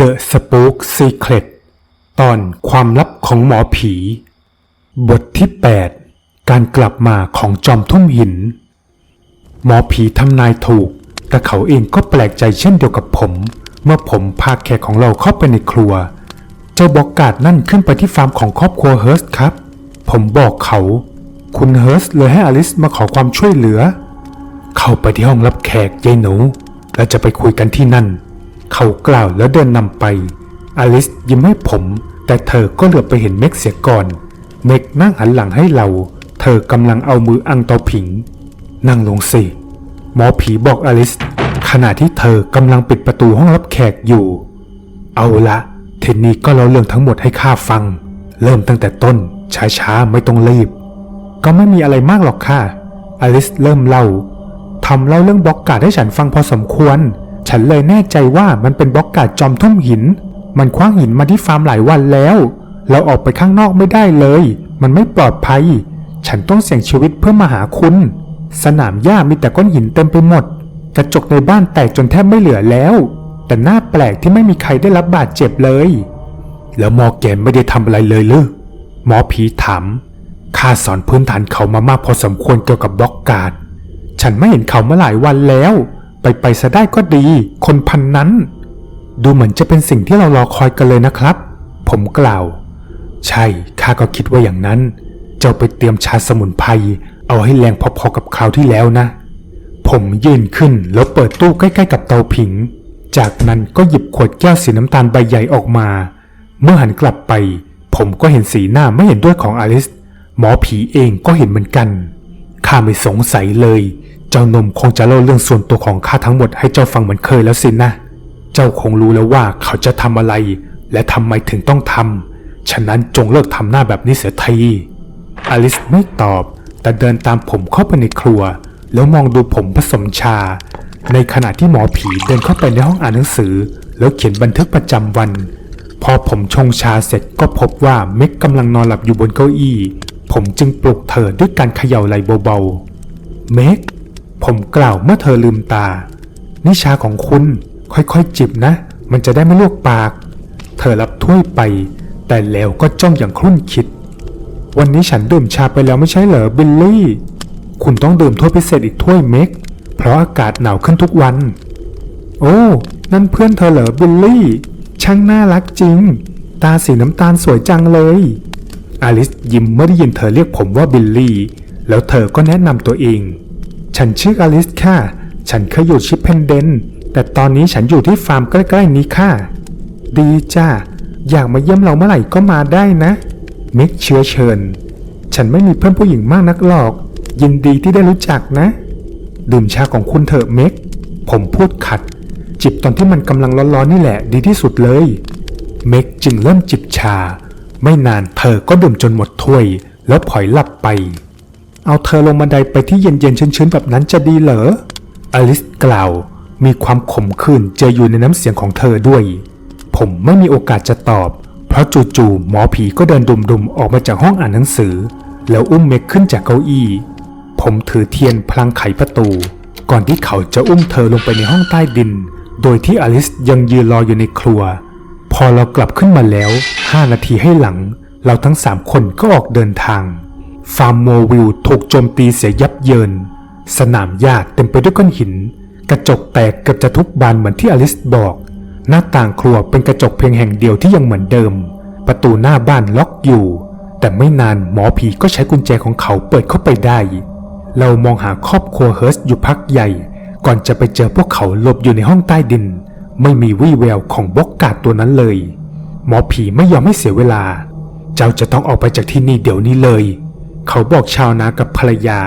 The Spook Secret ตอนความลับของหมอผี บทที่ 8 การกลับมาของจอมทุ่มหิน หมอผีทำนายถูก แต่เขาเองก็แปลกใจเช่นเดียวกับผม เมื่อผมพาแขกของเราเข้าไปในครัว เจ้าบอกกาดนั่นขึ้นไปที่ฟาร์มของครอบครัวเฮิร์สครับ ผมบอกเขา คุณเฮิร์สเลยให้อลิสมาขอความช่วยเหลือ เข้าไปที่ห้องรับแขกยายหนู แล้วจะไปคุยกันที่นั่น เขากล่าวแล้วเดินนำไป อลิสยิ้มให้ผม แต่เธอก็เหลือบไปเห็นเม็กเสียก่อน เม็กนั่งหันหลังให้เรา เธอกำลังเอามืออังเตาผิง นั่งลงสิหมอผีบอกอลิส ขณะที่เธอกำลังปิดประตูห้องรับแขกอยู่ เอาละเทนนี้ก็เล่าเรื่องทั้งหมดให้ข้าฟัง เริ่มตั้งแต่ต้น ช้าๆ ไม่ต้องรีบ ก็ไม่มีอะไรมากหรอกค่ะ อลิสเริ่มเล่าทำเล่าเรื่องบล็อกการ์ดให้ฉันฟังพอสมควร ฉันเลยแน่ใจว่ามันเป็นบล็อกการ์ดจอมทุ่มหิน มันคว้างหินมาที่ฟาร์มหลายวันแล้ว เราออกไปข้างนอกไม่ได้เลย มันไม่ปลอดภัย ฉันต้องเสี่ยงชีวิตเพื่อมาหาคุณ สนามหญ้ามีแต่ก้อนหินเต็มไปหมด กระจกในบ้านแตกจนแทบไม่เหลือแล้ว แต่หน่าแปลกที่ไม่มีใครได้รับบาดเจ็บเลย แล้วมอแกนไม่ได้ทำอะไรเลยหรือหมอผีถามข้าสอนพื้นฐานเขามามากพอสมควรเกี่ยวกับบล็อกการ์ด ฉันไม่เห็นเขามาหลายวันแล้ว ไปไปซะได้ก็ดี คนพันนั้น ดูเหมือนจะเป็นสิ่งที่เรารอคอยกันเลยนะครับ ผมกล่าว ใช่ข้าก็คิดว่าอย่างนั้น เจ้าไปเตรียมชาสมุนไพรเอาให้แรงพอๆกับคราวที่แล้วนะ ผมยืนขึ้นแล้วเปิดตู้ใกล้ๆ กับเตาผิง จากนั้นก็หยิบขวดแก้วสีน้ำตาลใบใหญ่ออกมา เมื่อหันกลับไป ผมก็เห็นสีหน้าไม่เห็นด้วยของอลิส หมอผีเองก็เห็นเหมือนกันข้าไม่สงสัยเลย เจ้านมคงจะเล่าเรื่องส่วนตัวของข้าทั้งหมดให้เจ้าฟังเหมือนเคยแล้วสินะ เจ้าคงรู้แล้วว่าเขาจะทำอะไร และทำไมถึงต้องทำ ฉะนั้นจงเลิกทำหน้าแบบนี้เสียทีอลิสไม่ตอบ แต่เดินตามผมเข้าไปในครัว แล้วมองดูผมผสมชา ในขณะที่หมอผีเดินเข้าไปในห้องอ่านหนังสือ แล้วเขียนบันทึกประจำวัน พอผมชงชาเสร็จก็พบว่าเม็กกำลังนอนหลับอยู่บนเก้าอี้ ผมจึงปลุกเธอด้วยการเขย่าไหล่เบาๆ เม็ก ผมกล่าวเมื่อเธอลืมตา นิชาของคุณค่อยๆจิบนะ มันจะได้ไม่ลวกปาก เธอรับถ้วยไป แต่แล้วก็จ้องอย่างครุ่นคิด วันนี้ฉันดื่มชาไปแล้วไม่ใช่เหรอบิลลี่ คุณต้องดื่มถ้วยพิเศษอีกถ้วยเม็กเพราะอากาศหนาวขึ้นทุกวัน โอ้ นั่นเพื่อนเธอเหรอบิลลี่ ช่างน่ารักจริง ตาสีน้ำตาลสวยจังเลย อลิสยิ้มเมื่อได้ยินเธอเรียกผมว่าบิลลี่ แล้วเธอก็แนะนำตัวเอง ฉันชื่ออลิสค่ะ ฉันเคยอยู่ชิปเพนเดน แต่ตอนนี้ฉันอยู่ที่ฟาร์มใกล้ๆนี้ค่ะ ดีจ้า อยากมาเยี่ยมเราเมื่อไหร่ก็มาได้นะมิกเชื้อเชิญ ฉันไม่มีเพื่อนผู้หญิงมากนักหรอก ยินดีที่ได้รู้จักนะ ดื่มชาของคุณเถอะเม็ก ผมพูดขัด จิบตอนที่มันกำลังร้อนๆนี่แหละดีที่สุดเลย เม็กจึงเริ่มจิบชา ไม่นานเธอก็ดื่มจนหมดถ้วย แล้วผลอยหลับไป เอาเธอลงบันไดไปที่เย็นๆชื้นๆแบบนั้นจะดีเหรอ อลิสกล่าว มีความขมขื่นเจออยู่ในน้ำเสียงของเธอด้วย ผมไม่มีโอกาสจะตอบ เพราะจู่ๆหมอผีก็เดินดุมๆออกมาจากห้องอ่านหนังสือ แล้วอุ้มเมกขึ้นจากเก้าอี้ ผมถือเทียนพลังไขประตู ก่อนที่เขาจะอุ้มเธอลงไปในห้องใต้ดิน โดยที่อลิสยังยืนรออยู่ในครัว พอเรากลับขึ้นมาแล้ว 5 นาทีให้หลัง เราทั้งสามคนก็ออกเดินทาง ฟาร์มโมวิลถูกโจมตีเสียยับเยิน สนามหญ้าเต็มไปด้วยก้อนหิน กระจกแตกเกือบจะทุกบานเหมือนที่อลิสบอก หน้าต่างครัวเป็นกระจกเพียงแห่งเดียวที่ยังเหมือนเดิม ประตูหน้าบ้านล็อกอยู่ แต่ไม่นานหมอผีก็ใช้กุญแจของเขาเปิดเข้าไปได้ เรามองหาครอบครัวเฮิร์สอยู่พักใหญ่ ก่อนจะไปเจอพวกเขาหลบอยู่ในห้องใต้ดิน ไม่มีวี่แววของบล็อกกาดตัวนั้นเลย หมอผีไม่ยอมให้เสียเวลา เจ้าจะต้องออกไปจากที่นี่เดี๋ยวนี้เลย เขาบอกชาวนากับภรรยา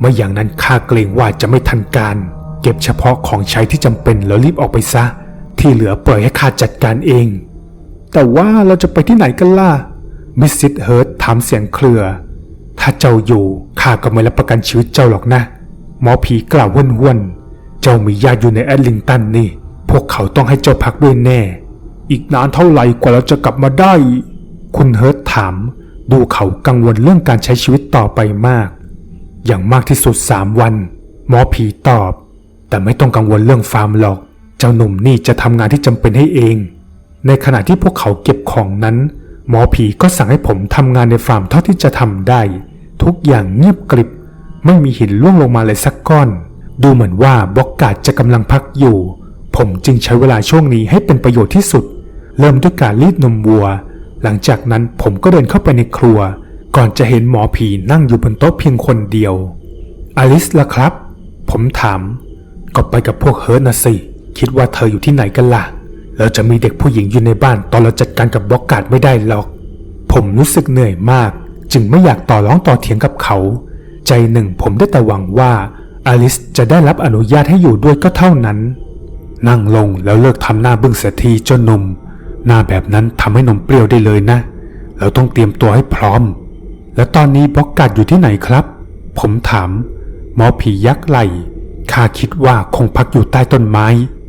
ไม่อย่างนั้นข้าเกรงว่าจะไม่ทันการ เก็บเฉพาะของใช้ที่จำเป็นแล้วรีบออกไปซะ ที่เหลือปล่อยให้ข้าจัดการเอง แต่ว่าเราจะไปที่ไหนกันล่ะมิสซิสเฮิร์ตถามเสียงเครือ ถ้าเจ้าอยู่ข้าก็ไม่รับประกันชีวิตเจ้าหรอกนะ หมอผีกล่าวห้วนๆเจ้ามีญาติอยู่ในแอดลิงตันนี่ พวกเขาต้องให้เจ้าพักด้วยแน่ อีกนานเท่าไหร่กว่าเราจะกลับมาได้ คุณเฮิร์ตถาม ดูเขากังวลเรื่องการใช้ชีวิตต่อไปมาก อย่างมากที่สุดสามวัน หมอผีตอบ แต่ไม่ต้องกังวลเรื่องฟาร์มหรอก เจ้าหนุ่มนี่จะทำงานที่จำเป็นให้เอง ในขณะที่พวกเขาเก็บของนั้น หมอผีก็สั่งให้ผมทำงานในฟาร์มเท่าที่จะทำได้ ทุกอย่างเงียบกริบ ไม่มีหินล่วงลงมาเลยสักก้อน ดูเหมือนว่าบล็อกการ์ดจะกำลังพักอยู่ ผมจึงใช้เวลาช่วงนี้ให้เป็นประโยชน์ที่สุด เริ่มด้วยการรีดนมวัว หลังจากนั้นผมก็เดินเข้าไปในครัว ก่อนจะเห็นหมอผีนั่งอยู่บนโต๊ะเพียงคนเดียว อลิสล่ะครับ ผมถาม ก็ไปกับพวกเฮิร์ตนะสิ คิดว่าเธออยู่ที่ไหนกันล่ะ แล้วจะมีเด็กผู้หญิงอยู่ในบ้านตอนเราจัดการกับบล็อกการ์ดไม่ได้หรอก ผมรู้สึกเหนื่อยมาก จึงไม่อยากต่อร้องต่อเถียงกับเขา ใจหนึ่งผมได้แต่หวังว่าอลิสจะได้รับอนุญาตให้อยู่ด้วยก็เท่านั้น นั่งลงแล้วเลิกทำหน้าบึ้งเสียทีเจ้านม หน้าแบบนั้นทำให้นมเปรี้ยวได้เลยนะ เราต้องเตรียมตัวให้พร้อม แล้วตอนนี้บล็อกการ์ดอยู่ที่ไหนครับ ผมถาม หมอผียักษ์ไหลข้าคิดว่าคงพักอยู่ใต้ต้นไม้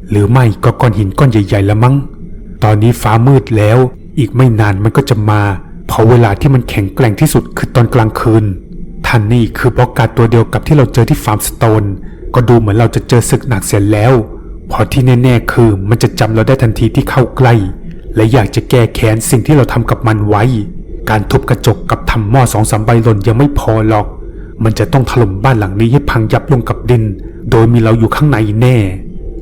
หรือไม่ก็ก้อนหินก้อนใหญ่ๆละมั้ง ตอนนี้ฟ้ามืดแล้ว อีกไม่นานมันก็จะมา เพราะเวลาที่มันแข็งแกร่งที่สุดคือตอนกลางคืนท่านนี่คือบล็อกการ์ดตัวเดียวกับที่เราเจอที่ฟาร์มสโตน ก็ดูเหมือนเราจะเจอศึกหนักเสียแล้วเพอที่แน่ๆคือมันจะจำเราได้ทันทีที่เข้าใกล้ และอยากจะแก้แค้นสิ่งที่เราทำกับมันไว้ การทุบกระจกกับทำหม้อสองสามใบหล่นยังไม่พอหรอก มันจะต้องถล่มบ้านหลังนี้ให้พังยับลงกับดิน โดยมีเราอยู่ข้างในแน่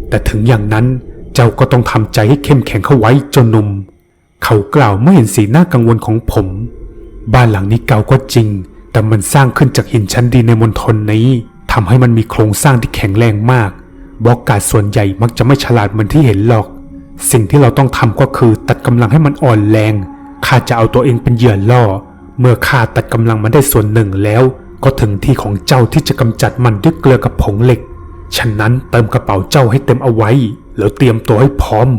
แต่ถึงอย่างนั้นเจ้าก็ต้องทำใจให้เข้มแข็งเข้าไว้จนนุ่มเขากล่าวเมื่อเห็นสีหน้ากังวลของผม บ้านหลังนี้เก่าก็จริง แต่มันสร้างขึ้นจากหินชั้นดีในมณฑลนี้ทำให้มันมีโครงสร้างที่แข็งแรงมากบล็อกการดส่วนใหญ่มักจะไม่ฉลาดเหมือนที่เห็นหรอก สิ่งที่เราต้องทำก็คือตัดกำลังให้มันอ่อนแรง ข้าจะเอาตัวเองเป็นเหยื่อล่อ เมื่อข้าตัดกำลังมันได้ส่วนหนึ่งแล้ว ก็ถึงที่ของเจ้าที่จะกำจัดมันด้วยเกลือกับผงเหล็ก ฉะนั้นเติมกระเป๋าเจ้าให้เต็มเอาไว้ แล้วเตรียมตัวให้พร้อม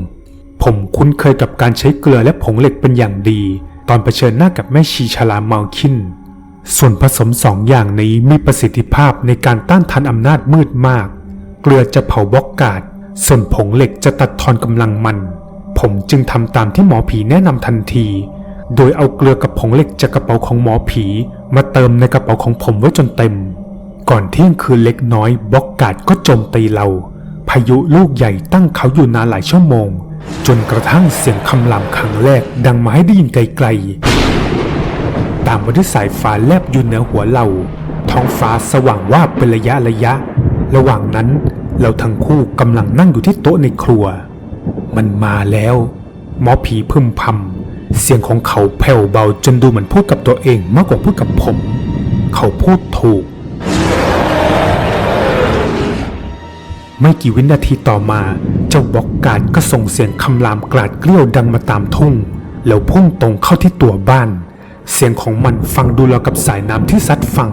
ผมคุ้นเคยกับการใช้เกลือและผงเหล็กเป็นอย่างดี ตอนเผชิญหน้ากับแม่ชีชาลาเมาคิน ส่วนผสมสองอย่างนี้มีประสิทธิภาพในการต้านทานอำนาจมืดมาก เกลือจะเผาบล็อกการ์ด ส่วนผงเหล็กจะตัดทอนกำลังมัน ผมจึงทำตามที่หมอผีแนะนำทันที โดยเอาเกลือกับผงเหล็กจากกระเป๋าของหมอผี มาเติมในกระเป๋าของผมไว้จนเต็ม ก่อนเที่ยงคืนเล็กน้อยบล็อกกาดก็โจมตีเรา พายุลูกใหญ่ตั้งเขาอยู่นานหลายชั่วโมง จนกระทั่งเสียงคำรามครั้งแรกดังมาให้ได้ยินไกลๆ ตามมาด้วยสายฟ้าแลบอยู่เหนือหัวเรา ท้องฟ้าสว่างว่าบเป็นระยะระยะ ระหว่างนั้น เราทั้งคู่กำลังนั่งอยู่ที่โต๊ะในครัว มันมาแล้ว หมอผีพึมพำเสียงของเขาแผ่วเบาจนดูเหมือนพูดกับตัวเองมากกว่าพูดกับผม เขาพูดถูก ไม่กี่วินาทีต่อมา เจ้าบ็อกการ์ดก็ส่งเสียงคำรามกราดเกลี้ยวดังมาตามทุ่ง แล้วพุ่งตรงเข้าที่ตัวบ้าน เสียงของมันฟังดูเรากับสายน้ำที่ซัดฟัง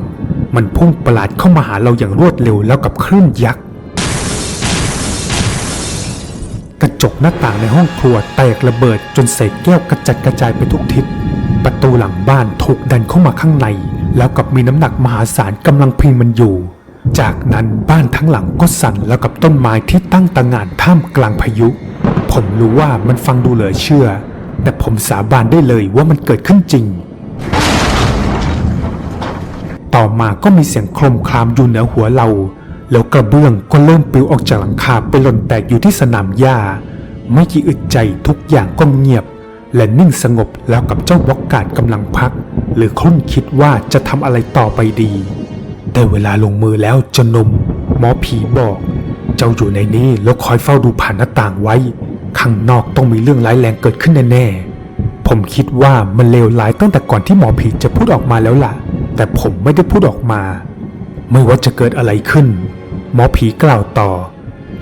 มันพุ่งประหลาดเข้ามาหาเราอย่างรวดเร็วแล้วกับคลื่นยักษ์ ระจกหน้าต่างในห้องครัวแตกระเบิดจนเศษแก้วกระจัดกระจายไปทุกทิศ ประตูหลังบ้านถูกดันเข้ามาข้างใน แล้วกับมีน้ำหนักมหาศาลกำลังพิงมันอยู่ จากนั้นบ้านทั้งหลังก็สั่นแล้วกับต้นไม้ที่ตั้งตางานท่ามกลางพายุ ผมรู้ว่ามันฟังดูเหลือเชื่อ แต่ผมสาบานได้เลยว่ามันเกิดขึ้นจริง ต่อมาก็มีเสียงโครมครามอยู่เหนือหัวเรา แล้วกระเบื้องก็เริ่มปลิวออกจากหลังคาไปหล่นแตกอยู่ที่สนามหญ้า ไม่กี่อึดใจทุกอย่างก็เงียบ และนิ่งสงบแล้วกับเจ้าบ็อกการ์ดกำลังพัก หรือคลุ่นคิดว่าจะทำอะไรต่อไปดีได้เวลาลงมือแล้วจานม หมอผีบอก เจ้าอยู่ในนี้แล้วคอยเฝ้าดูผ่านหน้าต่างไว้ ข้างนอกต้องมีเรื่องร้ายแรงเกิดขึ้นแน่ๆผมคิดว่ามันเลวร้ายตั้งแต่ก่อนที่หมอผีจะพูดออกมาแล้วล่ะ แต่ผมไม่ได้พูดออกมา ไม่ว่าจะเกิดอะไรขึ้น หมอผีกล่าวต่อ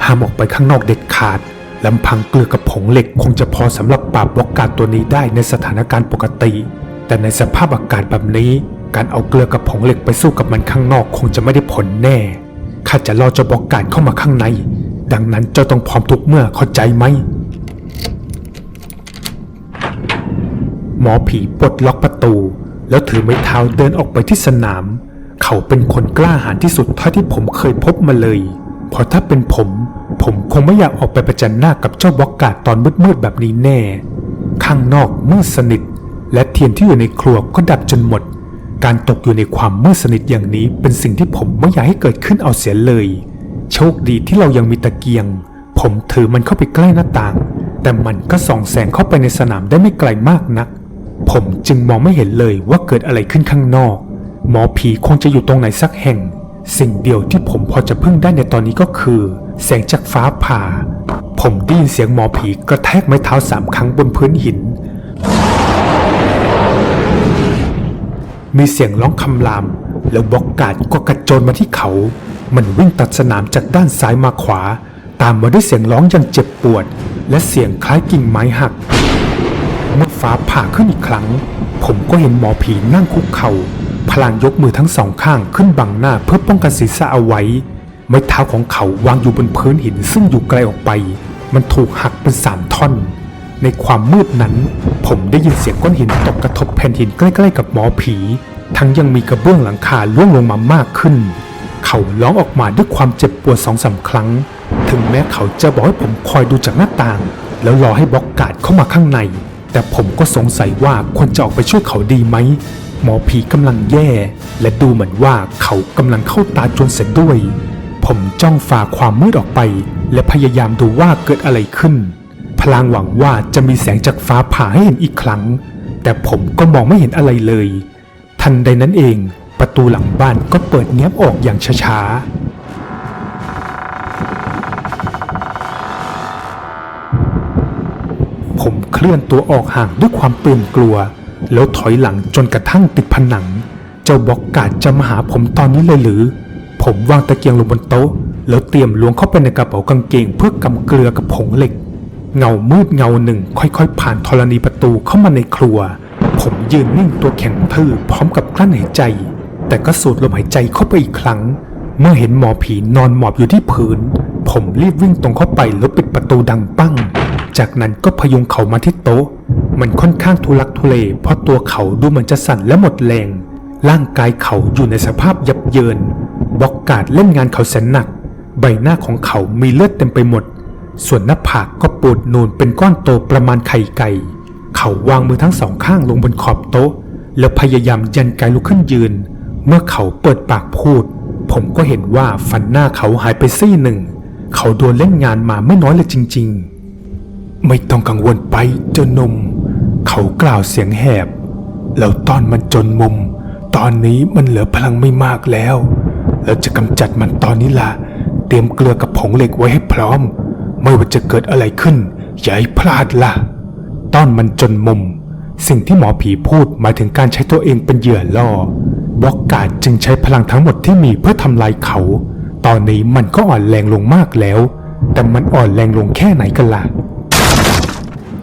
ห้ามออกไปข้างนอกเด็ดขาดลำพังเกลือกับผงเหล็กคงจะพอสำหรับปราบบล็อกการตัวนี้ได้ในสถานการณ์ปกติ แต่ในสภาพอากาศแบบนี้ การเอาเกลือกับผงเหล็กไปสู้กับมันข้างนอกคงจะไม่ได้ผลแน่ ข้าจะรอเจ้าบล็อกการเข้ามาข้างใน ดังนั้นเจ้าต้องพร้อมทุกเมื่อเข้าใจไหม หมอผีปลดล็อกประตู แล้วถือไม้เท้าเดินออกไปที่สนาม เขาเป็นคนกล้าหาญที่สุดเท่าที่ผมเคยพบมาเลย เพราะถ้าเป็นผม ผมคงไม่อยากออกไปประจันหน้ากับเจ้าบอกกาดตอนมืดๆแบบนี้แน่ ข้างนอกมืดสนิท และเทียนที่อยู่ในครัวก็ดับจนหมด การตกอยู่ในความมืดสนิทอย่างนี้เป็นสิ่งที่ผมไม่อยากให้เกิดขึ้นเอาเสียเลย โชคดีที่เรายังมีตะเกียง ผมถือมันเข้าไปใกล้หน้าต่าง แต่มันก็ส่องแสงเข้าไปในสนามได้ไม่ไกลมากนัก ผมจึงมองไม่เห็นเลยว่าเกิดอะไรขึ้นข้างนอก หมอผีคงจะอยู่ตรงไหนสักแห่ง สิ่งเดียวที่ผมพอจะพึ่งได้ในตอนนี้ก็คือ แสงจากฟ้าผ่า ผมได้ยินเสียงหมอผีกระแทกไม้เท้าสามครั้งบนพื้นหิน มีเสียงร้องคำราม แล้วบอกกาดก็กระโจนมาที่เขา มันวิ่งตัดสนามจากด้านซ้ายมาขวา ตามมาด้วยเสียงร้องอย่างเจ็บปวด และเสียงคล้ายกิ่งไม้หัก เมื่อฟ้าผ่าขึ้นอีกครั้ง ผมก็เห็นหมอผีนั่งคุกเขา่า พลางยกมือทั้งสองข้างขึ้นบังหน้าเพื่อป้องกันศีรษะเอาไว้ ไม้เท้าของเขาวางอยู่บนพื้นหินซึ่งอยู่ไกลออกไป มันถูกหักเป็นสามท่อน ในความมืดนั้น ผมได้ยินเสียงก้อนหินตกกระทบแผ่นหินใกล้ ๆ กับหมอผี ทั้งยังมีกระเบื้องหลังคาล่วงลงมามากขึ้น เขาร้องออกมาด้วยความเจ็บปวดสองสาครั้ง ถึงแม้เขาจะบอกให้ผมคอยดูจากหน้าต่าง แล้วรอให้บล็อกการ์ดเข้ามาข้างใน แต่ผมก็สงสัยว่าควรจะออกไปช่วยเขาดีไหม หมอผีกำลังแย่ และดูเหมือนว่าเขากำลังเข้าตาจนเสร็จด้วย ผมจ้องฝ่าความมืดออกไป และพยายามดูว่าเกิดอะไรขึ้น พลางหวังว่าจะมีแสงจากฟ้าผ่าให้เห็นอีกครั้ง แต่ผมก็มองไม่เห็นอะไรเลย ทันใดนั้นเอง ประตูหลังบ้านก็เปิดแง้มออกอย่างช้าๆผมเคลื่อนตัวออกห่างด้วยความตื่นกลัว แล้วถอยหลังจนกระทั่งติดผนัง เจ้าบอกกาดจะมาหาผมตอนนี้เลยหรือ ผมวางตะเกียงลงบนโต๊ะ แล้วเตรียมล้วงเข้าไปในกระเป๋ากางเกงเพื่อกำเกลือกับผงเหล็ก เงามืดเงาหนึ่งค่อยๆ ผ่านธรณีประตูเข้ามาในครัว ผมยืนนิ่งตัวแข็งทื่อพร้อมกับกลั้นหายใจ แต่ก็สูดลมหายใจเข้าไปอีกครั้ง เมื่อเห็นหมอผีนอนหมอบอยู่ที่พื้น ผมรีบวิ่งตรงเข้าไปแล้วปิดประตูดังปั้ง จากนั้นก็พยุงเขามาที่โต๊ะ มันค่อนข้างทุลักทุเลเพราะตัวเขาดูเหมือนจะสั่นและหมดแรง ร่างกายเขาอยู่ในสภาพยับเยินบล็อกการ์ดเล่นงานเขาแสนหนัก ใบหน้าของเขามีเลือดเต็มไปหมด ส่วนหน้าผากก็ปูดนูนเป็นก้อนโตประมาณไข่ไก่ เขาวางมือทั้งสองข้างลงบนขอบโต๊ะ แล้วพยายามยันกายลุกขึ้นยืน เมื่อเขาเปิดปากพูด ผมก็เห็นว่าฟันหน้าเขาหายไปซี่หนึ่ง เขาโดนเล่นงานมาไม่น้อยเลยจริง ๆ ไม่ต้องกังวลไปเจ้านม เขากล่าวเสียงแหบ แล้วตอนมันจนมุม ตอนนี้มันเหลือพลังไม่มากแล้ว เราจะกำจัดมันตอนนี้ล่ะเตรียมเกลือกับผงเหล็กไว้ให้พร้อม ไม่ว่าจะเกิดอะไรขึ้น อย่าให้พลาดล่ะ ตอนมันจนมุม สิ่งที่หมอผีพูดหมายถึงการใช้ตัวเองเป็นเหยื่อล่อบอกกาดจึงใช้พลังทั้งหมดที่มีเพื่อทำลายเขา ตอนนี้มันก็อ่อนแรงลงมากแล้ว แต่มันอ่อนแรงลงแค่ไหนกันล่ะ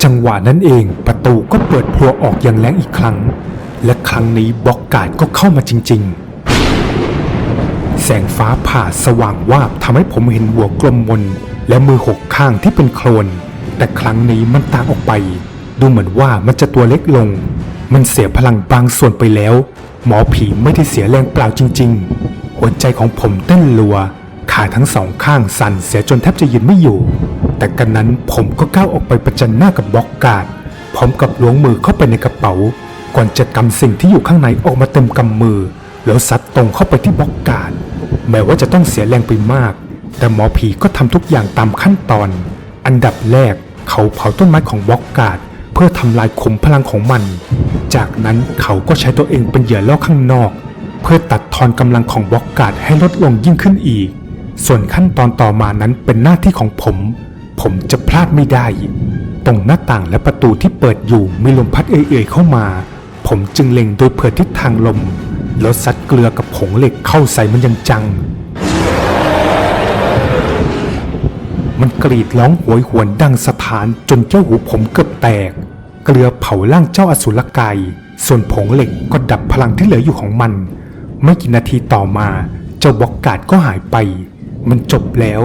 จังหวะนั้นเองประตูก็เปิดพลัวออกอย่างแรงอีกครั้ง และครั้งนี้บล็อกการ์ดก็เข้ามาจริง ๆ แสงฟ้าผ่าสว่างวาบทำให้ผมเห็นหัวกลมมน และมือหกข้างที่เป็นโคลน แต่ครั้งนี้มันต่างออกไป ดูเหมือนว่ามันจะตัวเล็กลง มันเสียพลังบางส่วนไปแล้ว หมอผีไม่ได้เสียแรงเปล่าจริง ๆ หัวใจของผมเต้นรัว ขาทั้งสองข้างสั่นเสียจนแทบจะยืนไม่อยู่ แต่กันนั้นผมก็ก้าวออกไปประจันหน้ากับบล็อกการ์ดพร้อมกับล้วงมือเข้าไปในกระเป๋า ก่อนจะกำสิ่งที่อยู่ข้างในออกมาเต็มกำมือ แล้วซัดตรงเข้าไปที่บล็อกการ์ดแม้ว่าจะต้องเสียแรงไปมาก แต่หมอผีก็ทำทุกอย่างตามขั้นตอน อันดับแรกเขาเผาต้นไม้ของบล็อกการ์ดเพื่อทำลายขุมพลังของมัน จากนั้นเขาก็ใช้ตัวเองเป็นเหยื่อล่อข้างนอก เพื่อตัดทอนกำลังของบล็อกการ์ดให้ลดลงยิ่งขึ้นอีก ส่วนขั้นตอนต่อมานั้นเป็นหน้าที่ของผม ผมจะพลาดไม่ได้ ตรงหน้าต่างและประตูที่เปิดอยู่มีลมพัดเอื่อยๆเข้ามา ผมจึงเล็งโดยเผื่อทิศทางลม แล้วซัดเกลือกับผงเหล็กเข้าใส่มันอยังจัง มันกรีดร้องโหวยหวนดังสถานจนเจ้าหูผมเกือบแตก เกลือเผาร่างเจ้าอสุรกาย ส่วนผงเหล็กก็ดับพลังที่เหลืออยู่ของมัน ไม่กี่นาทีต่อมา เจ้าบอกกาดก็หายไป มันจบแล้ว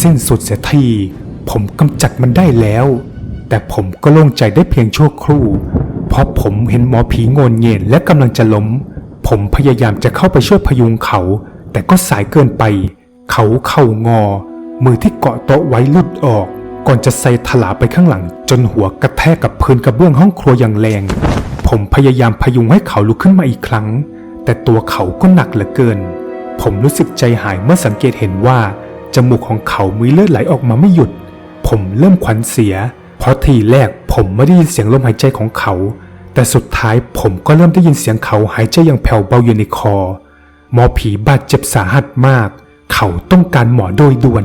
สิ้นสุดเสียที ผมกำจัดมันได้แล้ว แต่ผมก็โล่งใจได้เพียงชั่วครู่ เพราะผมเห็นหมอผีโงนเงียนและกำลังจะล้ม ผมพยายามจะเข้าไปช่วยพยุงเขา แต่ก็สายเกินไป เขาเข่างอ มือที่เกาะโต๊ะไว้ลุดออก ก่อนจะใส่ถลาไปข้างหลัง จนหัวกระแทกกับพื้นกระเบื้องห้องครัวอย่างแรง ผมพยายามพยุงให้เขาลุกขึ้นมาอีกครั้ง แต่ตัวเขาก็หนักเหลือเกิน ผมรู้สึกใจหายเมื่อสังเกตเห็นว่าจมูกของเขามีเลือดไหลออกมาไม่หยุด ผมเริ่มขวัญเสีย เพราะทีแรกผมไม่ได้ยินเสียงลมหายใจของเขา แต่สุดท้ายผมก็เริ่มได้ยินเสียงเขาหายใจอย่างแผ่วเบาอยู่ในคอ หมอผีบาดเจ็บสาหัสมาก เขาต้องการหมอโดยด่วน